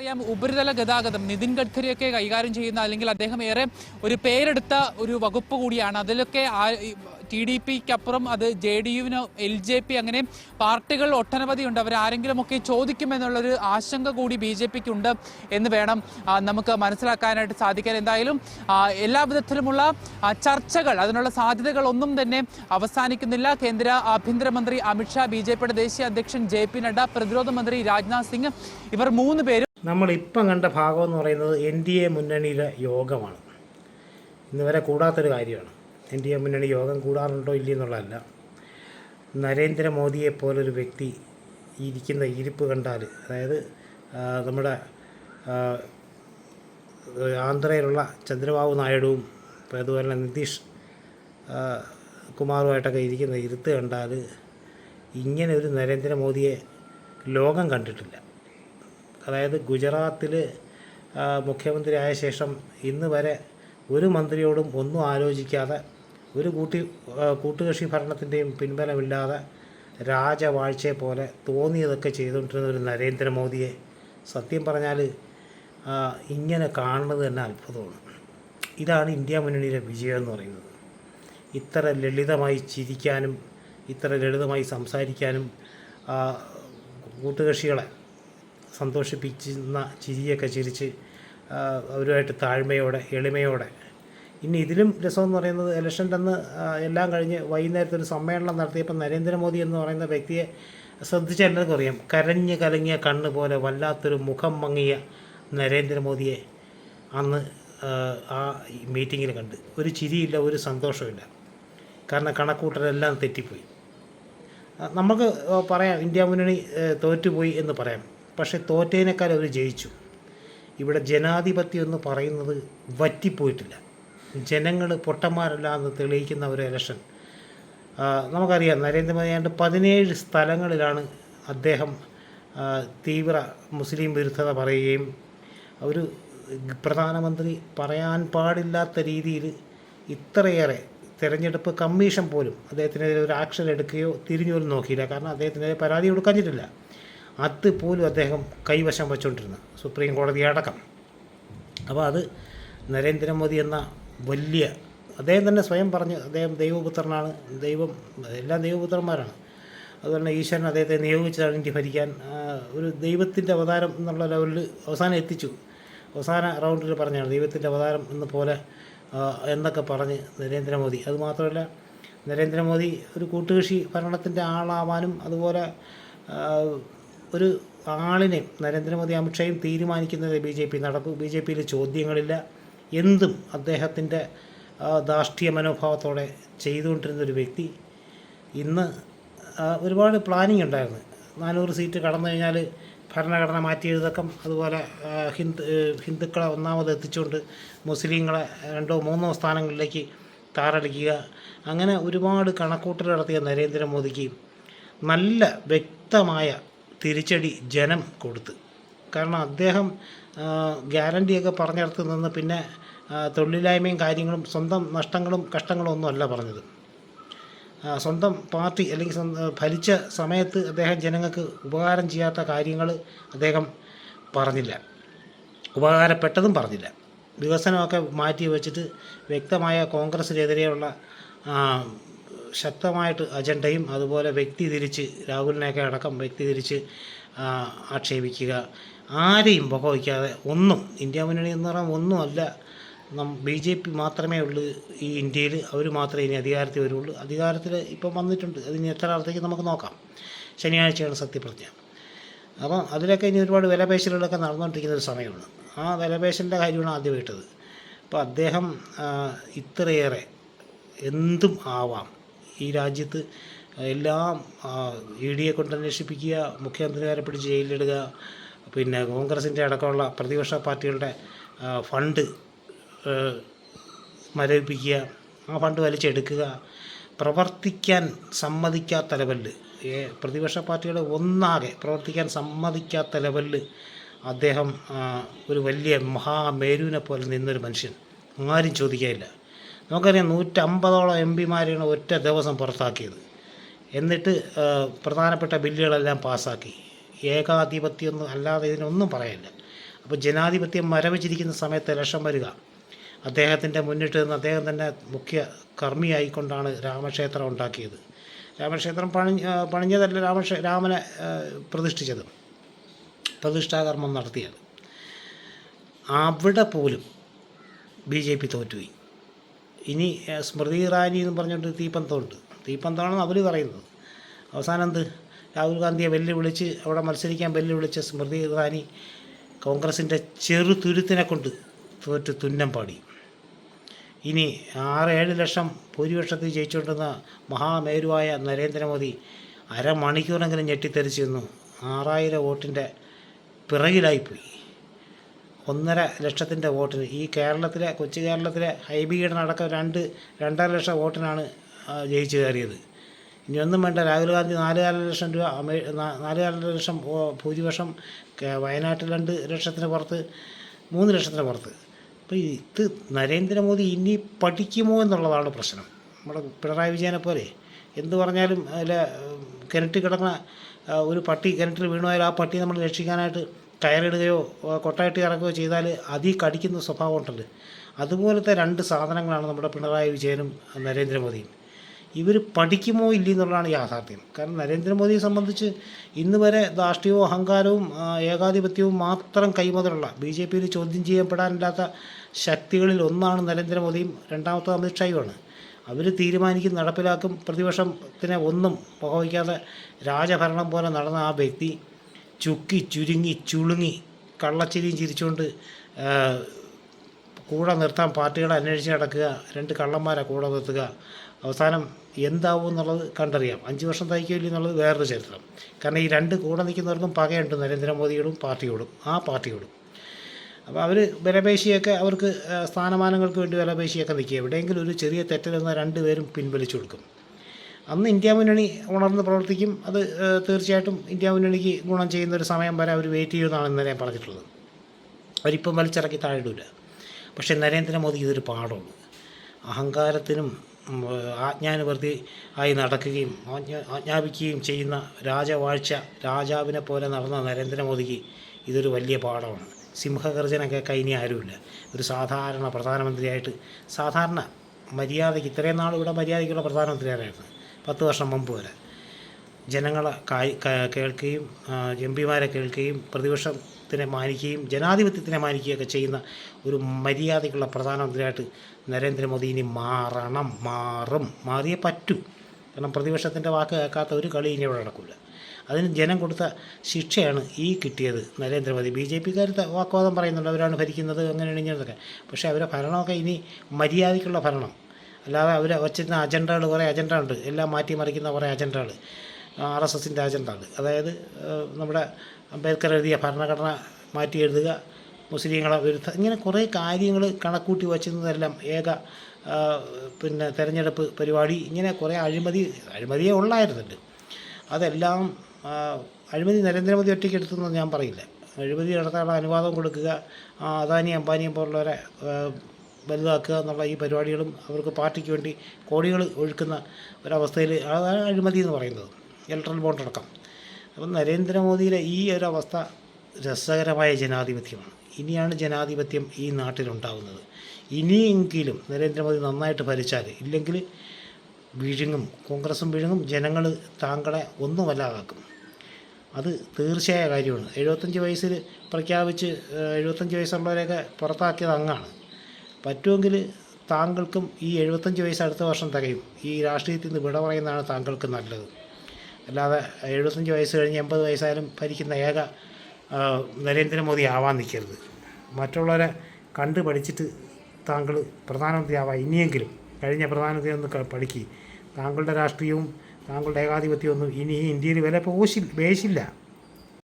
അറിയാം ഉപരിതല ഗതാഗതം. നിതിൻ ഗഡ്കരിയൊക്കെ കൈകാര്യം ചെയ്യുന്ന അല്ലെങ്കിൽ അദ്ദേഹം ഏറെ ഒരു പേരെടുത്ത ഒരു വകുപ്പ് കൂടിയാണ്. അതിലൊക്കെ ടി ഡി പിക്കപ്പുറം അത് ജെ ഡി യുവിനോ എൽ ജെ പി അങ്ങനെ പാർട്ടികൾ ഒട്ടനവധി ഉണ്ട്. അവർ ആരെങ്കിലുമൊക്കെ ചോദിക്കുമെന്നുള്ളൊരു ആശങ്ക കൂടി ബി ജെ പിക്ക് ഉണ്ട് എന്ന് വേണം നമുക്ക് മനസ്സിലാക്കാനായിട്ട് സാധിക്കാൻ. എന്തായാലും എല്ലാ വിധത്തിലുമുള്ള ചർച്ചകൾ അതിനുള്ള സാധ്യതകൾ ഒന്നും തന്നെ അവസാനിക്കുന്നില്ല. കേന്ദ്ര ആഭ്യന്തരമന്ത്രി അമിത്ഷാ ബി ജെ പിയുടെ ദേശീയ അധ്യക്ഷൻ ജെ പി നഡ്ഡ പ്രതിരോധ മന്ത്രി രാജ്നാഥ് സിംഗ് ഇവർ മൂന്ന് പേരും നമ്മൾ ഇപ്പം കണ്ട ഭാഗം എന്ന് പറയുന്നത് എൻ ഡി എ മുന്നണിയിലെ യോഗമാണ്. ഇന്ന് വരെ കൂടാത്തൊരു കാര്യമാണ്. എൻ ഡി എ മുന്നണി യോഗം കൂടാറുണ്ടോ ഇല്ലയെന്നുള്ളതല്ല. നരേന്ദ്രമോദിയെ പോലൊരു വ്യക്തി ഇരിക്കുന്ന ഇരിപ്പ് കണ്ടാൽ അതായത് നമ്മുടെ ആന്ധ്രയിലുള്ള ചന്ദ്രബാബു നായിഡുവും അതുപോലെ തന്നെ നിതീഷ് കുമാറുമായിട്ടൊക്കെ ഇരിക്കുന്ന ഇരുത്ത് കണ്ടാൽ ഇങ്ങനെ ഒരു നരേന്ദ്രമോദിയെ ലോകം കണ്ടിട്ടില്ല. അതായത് ഗുജറാത്തിൽ മുഖ്യമന്ത്രി ആയ ശേഷം ഇന്ന് വരെ ഒരു മന്ത്രിയോടും ഒന്നും ആലോചിക്കാതെ ഒരു കൂട്ടി കൂട്ടുകക്ഷി ഭരണത്തിന്റെയും പിൻബലമില്ലാതെ രാജവാഴ്ചയെ പോലെ തോന്നിയതൊക്കെ ചെയ്തുകൊണ്ടിരുന്ന ഒരു നരേന്ദ്രമോദിയെ സത്യം പറഞ്ഞാൽ ഇങ്ങനെ കാണുന്നത് തന്നെ അത്ഭുതമാണ്. ഇതാണ് ഇന്ത്യ മുന്നണിയിലെ വിജയം എന്ന് പറയുന്നത്. ഇത്ര ലളിതമായി ചിരിക്കാനും ഇത്ര ലളിതമായി സംസാരിക്കാനും കൂട്ടുകക്ഷികളെ സന്തോഷിപ്പിക്കുന്ന ചിരിയൊക്കെ ചിരിച്ച് അവരുമായിട്ട് താഴ്മയോടെ എളിമയോടെ. ഇനി ഇതിലും രസമെന്ന് പറയുന്നത് ഇലക്ഷന്റെ അന്ന് എല്ലാം കഴിഞ്ഞ് വൈകുന്നേരത്തെ ഒരു സമ്മേളനം നടത്തിയപ്പോൾ നരേന്ദ്രമോദി എന്ന് പറയുന്ന വ്യക്തിയെ ശ്രദ്ധിച്ച എല്ലാവർക്കും അറിയാം. കരഞ്ഞ് കലങ്ങിയ കണ്ണ് പോലെ വല്ലാത്തൊരു മുഖം മങ്ങിയ നരേന്ദ്രമോദിയെ അന്ന് ആ മീറ്റിങ്ങിൽ കണ്ട്. ഒരു ചിരിയില്ല ഒരു സന്തോഷമില്ല കാരണം കണക്കൂട്ടലെല്ലാം തെറ്റിപ്പോയി. നമുക്ക് പറയാം ഇന്ത്യ മുന്നണി തോറ്റുപോയി എന്ന് പറയാം. പക്ഷേ തോറ്റേനേക്കാൾ അവർ ജയിച്ചു. ഇവിടെ ജനാധിപത്യം എന്ന് പറയുന്നത് വറ്റിപ്പോയിട്ടില്ല. ജനങ്ങൾ പൊട്ടന്മാരല്ല എന്ന് തെളിയിക്കുന്ന ഒരു ഇലക്ഷൻ. നമുക്കറിയാം നരേന്ദ്രമോദി ഏതാണ്ട് പതിനേഴ് സ്ഥലങ്ങളിലാണ് അദ്ദേഹം തീവ്ര മുസ്ലിം വിരുദ്ധത പറയുകയും ഒരു പ്രധാനമന്ത്രി പറയാൻ പാടില്ലാത്ത രീതിയിൽ ഇത്രയേറെ തിരഞ്ഞെടുപ്പ് കമ്മീഷൻ പോലും അദ്ദേഹത്തിനെതിരെ ഒരു ആക്ഷൻ എടുക്കുകയോ തിരിഞ്ഞു പോലും നോക്കിയില്ല. കാരണം അദ്ദേഹത്തിനെതിരെ പരാതി കൊടുക്കാഞ്ഞിട്ടില്ല. അത് പോലും അദ്ദേഹം കൈവശം വെച്ചുകൊണ്ടിരുന്ന. സുപ്രീം കോടതി അടക്കം. അപ്പോൾ അത് നരേന്ദ്രമോദി എന്ന വലിയ അദ്ദേഹം തന്നെ സ്വയം പറഞ്ഞു അദ്ദേഹം ദൈവപുത്രനാണ് ദൈവം എല്ലാ ദൈവപുത്രന്മാരാണ്. അതുപോലെ ഈശ്വരൻ അദ്ദേഹത്തെ നിയോഗിച്ചതാണ് ഇന്ത്യ ഭരിക്കാൻ. ഒരു ദൈവത്തിന്റെ അവതാരം എന്നുള്ള ലെവലിൽ അവസാനം എത്തിച്ചു. അവസാന റൗണ്ടിൽ പറഞ്ഞാണ് ദൈവത്തിന്റെ അവതാരം എന്ന പോലെ എന്നൊക്കെ പറഞ്ഞ് നരേന്ദ്രമോദി. അതുമാത്രമല്ല നരേന്ദ്രമോദി ഒരു കൂട്ടുകൃഷി ഭരണത്തിന്റെ ആളാവാനും അതുപോലെ ഒരു ആളിനെ നരേന്ദ്രമോദി അമിത്ഷായും തീരുമാനിക്കുന്നത് ബി ജെ പി നടക്കും. ബി ജെ പിയിൽ ചോദ്യങ്ങളില്ല. എന്തും അദ്ദേഹത്തിന്റെ ആ, ധാർഷ്ട്യ മനോഭാവത്തോടെ ചെയ്തുകൊണ്ടിരുന്ന ഒരു വ്യക്തി ഇന്ന് ഒരുപാട് പ്ലാനിങ് ഉണ്ടായിരുന്നു. നാനൂറ് സീറ്റ് കടന്നു കഴിഞ്ഞാൽ ഭരണഘടന മാറ്റി എഴുതക്കം. അതുപോലെ ഹിന്ദു ഹിന്ദുക്കളെ ഒന്നാമത് എത്തിച്ചുകൊണ്ട് മുസ്ലിങ്ങളെ രണ്ടോ മൂന്നോ സ്ഥാനങ്ങളിലേക്ക് താറടിക്കുക. അങ്ങനെ ഒരുപാട് കണക്കൂട്ടൽ നടത്തിയ നരേന്ദ്രമോദിക്ക് നല്ല വ്യക്തമായ തിരിച്ചടി ജനം കൊടുത്ത്. കാരണം അദ്ദേഹം ഗ്യാരണ്ടിയൊക്കെ പറഞ്ഞിടത്ത് നിന്ന് പിന്നെ തൊഴിലില്ലായ്മയും കാര്യങ്ങളും സ്വന്തം നഷ്ടങ്ങളും കഷ്ടങ്ങളും ഒന്നും അല്ല പറഞ്ഞത് സ്വന്തം പാർട്ടി അല്ലെങ്കിൽ ഫലിച്ച സമയത്ത് അദ്ദേഹം ജനങ്ങൾക്ക് ഉപകാരം ചെയ്യാത്ത കാര്യങ്ങൾ അദ്ദേഹം പറഞ്ഞില്ല. ഉപകാരപ്പെട്ടതും പറഞ്ഞില്ല. വികസനമൊക്കെ മാറ്റി വെച്ചിട്ട് വ്യക്തമായ കോൺഗ്രസ്സിനെതിരെയുള്ള ശക്തമായിട്ട് അജണ്ടയും അതുപോലെ വ്യക്തി തിരിച്ച് രാഹുലിനെയൊക്കെ അടക്കം വ്യക്തി തിരിച്ച് ആക്ഷേപിക്കുക. ആരെയും പുകവയ്ക്കാതെ ഒന്നും ഇന്ത്യ മുന്നണി എന്ന് പറഞ്ഞാൽ ഒന്നുമല്ല. നം ബി ജെ പി മാത്രമേ ഉള്ളൂ ഈ ഇന്ത്യയിൽ അവർ മാത്രമേ ഇനി അധികാരത്തിൽ വരുള്ളൂ. അധികാരത്തിൽ ഇപ്പം വന്നിട്ടുണ്ട്. അതിന് എത്ര കാലത്തേക്ക് നമുക്ക് നോക്കാം. ശനിയാഴ്ചയാണ് സത്യപ്രതിജ്ഞ. അപ്പം അതിലൊക്കെ ഇനി ഒരുപാട് വിലപേശലുകളൊക്കെ നടന്നുകൊണ്ടിരിക്കുന്ന ഒരു സമയമാണ്. ആ വിലപേശലിന്റെ കാര്യമാണ് ആദ്യം അപ്പോൾ അദ്ദേഹം ഇത്രയേറെ എന്തും ആവാം. ഈ രാജ്യത്ത് എല്ലാം ഇ ഡിയെ കൊണ്ട് അന്വേഷിപ്പിക്കുക മുഖ്യമന്ത്രിമാരെ പിടിച്ച് ജയിലിലിടുക പിന്നെ കോൺഗ്രസിന്റെ അടക്കമുള്ള പ്രതിപക്ഷ പാർട്ടികളുടെ ഫണ്ട് മരവിപ്പിക്കുക ആ ഫണ്ട് വലിച്ചെടുക്കുക പ്രവർത്തിക്കാൻ സമ്മതിക്കാത്ത ലെവലിൽ പ്രതിപക്ഷ പാർട്ടികളെ ഒന്നാകെ പ്രവർത്തിക്കാൻ സമ്മതിക്കാത്ത ലെവലിൽ അദ്ദേഹം ഒരു വലിയ മഹാമേരുവിനെ പോലെ നിന്നൊരു മനുഷ്യൻ. ആരും ചോദിക്കാനില്ല. നമുക്കറിയാം നൂറ്റമ്പതോളം എം പിമാരെയാണ് ഒറ്റ ദിവസം പുറത്താക്കിയത്. എന്നിട്ട് പ്രധാനപ്പെട്ട ബില്ലുകളെല്ലാം പാസ്സാക്കി ഏകാധിപത്യമൊന്നും അല്ലാതെ ഇതിനൊന്നും പറയില്ല. അപ്പോൾ ജനാധിപത്യം മരവിച്ചിരിക്കുന്ന സമയത്ത് ഇലക്ഷൻ വരിക. അദ്ദേഹത്തിന്റെ മുന്നിട്ട് നിന്ന് അദ്ദേഹം തന്നെ മുഖ്യ കർമ്മിയായിക്കൊണ്ടാണ് രാമക്ഷേത്രം ഉണ്ടാക്കിയത്. രാമക്ഷേത്രം പണി പണിഞ്ഞതല്ല രാമക്ഷേ രാമനെ പ്രതിഷ്ഠിച്ചത്. പ്രതിഷ്ഠാകർമ്മം നടത്തിയത്. അവിടെ പോലും ബി ജെ പി തോറ്റുപോയി. ഇനി സ്മൃതി ഇറാനി എന്ന് പറഞ്ഞുകൊണ്ട് തീപ്പന്തമുണ്ട്. തീപ്പന്തമാണെന്ന് അവർ പറയുന്നത്. അവസാനം എന്ത് രാഹുൽ ഗാന്ധിയെ വെല്ലുവിളിച്ച് അവിടെ മത്സരിക്കാൻ വെല്ലുവിളിച്ച സ്മൃതി ഇറാനി കോൺഗ്രസിന്റെ ചെറു തുരുത്തിനെ കൊണ്ട് തോറ്റ് തുന്നം പാടി. ഇനി ആറ് ഏഴ് ലക്ഷം ഭൂരിപക്ഷത്തിൽ ജയിച്ചുകൊണ്ടിരുന്ന മഹാമേരുവായ നരേന്ദ്രമോദി അരമണിക്കൂറെങ്കിലും ഞെട്ടിത്തെറിച്ചിരുന്നു. ആറായിരം വോട്ടിന്റെ പിറകിലായിപ്പോയി. ഒന്നര ലക്ഷത്തിന്റെ വോട്ടിന്. ഈ കേരളത്തിലെ കൊച്ചു കേരളത്തിലെ ഹൈബീഡനടക്കം രണ്ട് രണ്ടര ലക്ഷം വോട്ടിനാണ് ജയിച്ചു കയറിയത്. ഒന്നും വേണ്ട. രാഹുൽ ഗാന്ധി നാലുകാല ലക്ഷം രൂപ നാലുകാല ലക്ഷം ഭൂരിപക്ഷം വയനാട്ടിൽ രണ്ട് ലക്ഷത്തിന് പുറത്ത് മൂന്ന് ലക്ഷത്തിന് പുറത്ത്. അപ്പോൾ ഇത് നരേന്ദ്രമോദി ഇനി പഠിക്കുമോ എന്നുള്ളതാണ് പ്രശ്നം. നമ്മുടെ പിണറായി വിജയനെ പോലെ. എന്ത് പറഞ്ഞാലും അതിൽ കിണറ്റിൽ കിടക്കുന്ന ഒരു പട്ടി കിണറ്റിൽ വീണുപോയാൽ ആ പട്ടി നമ്മൾ രക്ഷിക്കാനായിട്ട് കയറിടുകയോ കൊട്ടായിട്ട് ഇറക്കുകയോ ചെയ്താൽ അതി കടിക്കുന്ന സ്വഭാവം ഉണ്ടല്ലോ. അതുപോലത്തെ രണ്ട് സാധനങ്ങളാണ് നമ്മുടെ പിണറായി വിജയനും നരേന്ദ്രമോദിയും. ഇവർ പഠിക്കുമോ ഇല്ല എന്നുള്ളതാണ് യാഥാർത്ഥ്യം. കാരണം നരേന്ദ്രമോദിയെ സംബന്ധിച്ച് ഇന്ന് വരെ ധാർഷ്ട്യവും അഹങ്കാരവും ഏകാധിപത്യവും മാത്രം കൈമുതലുള്ള ബി ജെ പിയിൽ ചോദ്യം ചെയ്യപ്പെടാനില്ലാത്ത ശക്തികളിൽ ഒന്നാണ് നരേന്ദ്രമോദിയും രണ്ടാമത്തെ അമിത്ഷായുമാണ് അവർ തീരുമാനിക്കും നടപ്പിലാക്കും പ്രതിപക്ഷത്തിനെ ഒന്നും വഹിക്കാതെ രാജഭരണം പോലെ നടന്ന ആ വ്യക്തി ചുക്കി ചുരുങ്ങി ചുളുങ്ങി കള്ളച്ചിരിയും ചിരിച്ചുകൊണ്ട് കൂടെ നിർത്താൻ പാർട്ടികളെ അന്വേഷിച്ച് നടക്കുക രണ്ട് കള്ളന്മാരെ കൂടെ നിർത്തുക. അവസാനം എന്താവും എന്നുള്ളത് കണ്ടറിയാം. അഞ്ച് വർഷം തയ്ക്കില്ല എന്നുള്ളത് വേറൊരു ചരിത്രം. കാരണം ഈ രണ്ട് കൂടെ നിൽക്കുന്നവർക്കും പകയുണ്ട് നരേന്ദ്രമോദിയോടും പാർട്ടിയോടും ആ പാർട്ടിയോടും. അപ്പോൾ അവർ വിലപേശിയൊക്കെ അവർക്ക് സ്ഥാനമാനങ്ങൾക്ക് വേണ്ടി വിലപേശിയൊക്കെ നിൽക്കുക. എവിടെയെങ്കിലും ഒരു ചെറിയ തെറ്റിൽ നിന്ന് രണ്ടുപേരും പിൻവലിച്ചു കൊടുക്കും. അന്ന് ഇന്ത്യ മുന്നണി ഉണർന്ന് പ്രവർത്തിക്കും. അത് തീർച്ചയായിട്ടും ഇന്ത്യ മുന്നണിക്ക് ഗുണം ചെയ്യുന്ന ഒരു സമയം വരെ അവർ വെയിറ്റ് ചെയ്യുമെന്നാണ് ഇന്നലെ പറഞ്ഞിട്ടുള്ളത്. അവരിപ്പം വലിച്ചിറക്കി താഴെയിടില്ല പക്ഷേ നരേന്ദ്രമോദി ഇതൊരു പാഠമാണ്. അഹങ്കാരത്തിനും ആജ്ഞാനുവർത്തി ആയി നടക്കുകയും ആജ്ഞ ആജ്ഞാപിക്കുകയും ചെയ്യുന്ന രാജവാഴ്ച രാജാവിനെ പോലെ നടന്ന നരേന്ദ്രമോദിക്ക് ഇതൊരു വലിയ പാഠമാണ്. സിംഹഗർജന കേൾക്കാൻ ഇനി ആരുമില്ല. ഒരു സാധാരണ പ്രധാനമന്ത്രിയായിട്ട് സാധാരണ മര്യാദയ്ക്ക് ഇത്രയും നാൾ ഇവിടെ മര്യാദയ്ക്കുള്ള പ്രധാനമന്ത്രിയായിരുന്നു പത്ത് വർഷം മുമ്പ് വരെ. ജനങ്ങളെ കായ് കേൾക്കുകയും എം പിമാരെ കേൾക്കുകയും പ്രതിപക്ഷത്തിനെ മാനിക്കുകയും ജനാധിപത്യത്തിനെ മാനിക്കുകയൊക്കെ ചെയ്യുന്ന ഒരു മര്യാദയ്ക്കുള്ള പ്രധാനമന്ത്രിയായിട്ട് നരേന്ദ്രമോദി ഇനി മാറണം മാറും മാറിയേ പറ്റൂ. കാരണം പ്രതിപക്ഷത്തിന്റെ വാക്ക് കേൾക്കാത്ത ഒരു കളി ഇനി ഇവിടെ നടക്കില്ല. അതിന് ജനം കൊടുത്ത ശിക്ഷയാണ് ഈ കിട്ടിയത് നരേന്ദ്രമോദി. ബി ജെ പിക്കാർ വാക്വാദം പറയുന്നുണ്ട് അവരാണ് ഭരിക്കുന്നത് അങ്ങനെയാണ് ഇങ്ങനെയൊക്കെ. പക്ഷേ അവരെ ഭരണമൊക്കെ ഇനി മര്യാദയ്ക്കുള്ള ഭരണം. അല്ലാതെ അവർ വച്ചിരുന്ന അജണ്ടകൾ കുറേ അജണ്ട ഉണ്ട്. എല്ലാം മാറ്റി മറിക്കുന്ന കുറേ അജണ്ടകൾ ആർ എസ് എസിന്റെ അജണ്ടകൾ അതായത് നമ്മുടെ അംബേദ്കർ എഴുതിയ ഭരണഘടന മാറ്റി എഴുതുക മുസ്ലിങ്ങളെ വിരുദ്ധ ഇങ്ങനെ കുറേ കാര്യങ്ങൾ കണക്കൂട്ടി വച്ചിരുന്നതെല്ലാം ഏക പിന്നെ തെരഞ്ഞെടുപ്പ് പരിപാടി ഇങ്ങനെ കുറേ അഴിമതി അഴിമതിയെ ഉള്ളായിരുന്നുണ്ട് അതെല്ലാം അഴിമതി നരേന്ദ്രമോദി ഒറ്റയ്ക്ക് എടുത്തെന്ന് ഞാൻ പറയില്ല. അഴിമതി നടത്താനുള്ള അനുവാദം കൊടുക്കുക അദാനി അംബാനിയും പോലുള്ളവരെ വലുതാക്കുക എന്നുള്ള ഈ പരിപാടികളും അവർക്ക് പാർട്ടിക്ക് വേണ്ടി കോടികൾ ഒഴുക്കുന്ന ഒരവസ്ഥയിൽ അതാണ് അഴിമതി എന്ന് പറയുന്നത് ഇലക്ട്രൽ ബോണ്ട് അടക്കം. അപ്പം നരേന്ദ്രമോദിയുടെ ഈ ഒരവസ്ഥ രസകരമായ ജനാധിപത്യമാണ്. ഇനിയാണ് ജനാധിപത്യം ഈ നാട്ടിലുണ്ടാകുന്നത് ഇനിയെങ്കിലും നരേന്ദ്രമോദി നന്നായിട്ട് ഭരിച്ചാൽ ഇല്ലെങ്കിൽ വിഴുങ്ങും കോൺഗ്രസും വിഴുങ്ങും ജനങ്ങൾ താങ്കളെ ഒന്നുമല്ലാതാക്കും. അത് തീർച്ചയായ കാര്യമാണ്. എഴുപത്തഞ്ച് വയസ്സിൽ പ്രഖ്യാപിച്ച് എഴുപത്തഞ്ച് വയസ്സുള്ളവരെയൊക്കെ പുറത്താക്കിയത് അങ്ങാണ്. പറ്റുമെങ്കിൽ താങ്കൾക്കും ഈ എഴുപത്തഞ്ച് വയസ്സ് അടുത്ത വർഷം തികയും. ഈ രാഷ്ട്രീയത്തിൽ നിന്ന് വിട പറയുന്നതാണ് താങ്കൾക്ക് നല്ലത്. അല്ലാതെ എഴുപത്തഞ്ച് വയസ്സ് കഴിഞ്ഞ് എൺപത് വയസ്സായാലും ഭരിക്കുന്ന ഏക നരേന്ദ്രമോദി ആവാൻ നിൽക്കരുത്. മറ്റുള്ളവരെ കണ്ടു പഠിച്ചിട്ട് താങ്കൾ പ്രധാനമന്ത്രി ആവാം ഇനിയെങ്കിലും കഴിഞ്ഞ പ്രധാനമന്ത്രി ഒന്ന് പഠിക്കുക താങ്കളുടെ രാഷ്ട്രീയവും താങ്കളുടെ ഏകാധിപത്യമൊന്നും ഇനി ഈ ഇന്ത്യയിൽ വില പോശി വേശില്ല.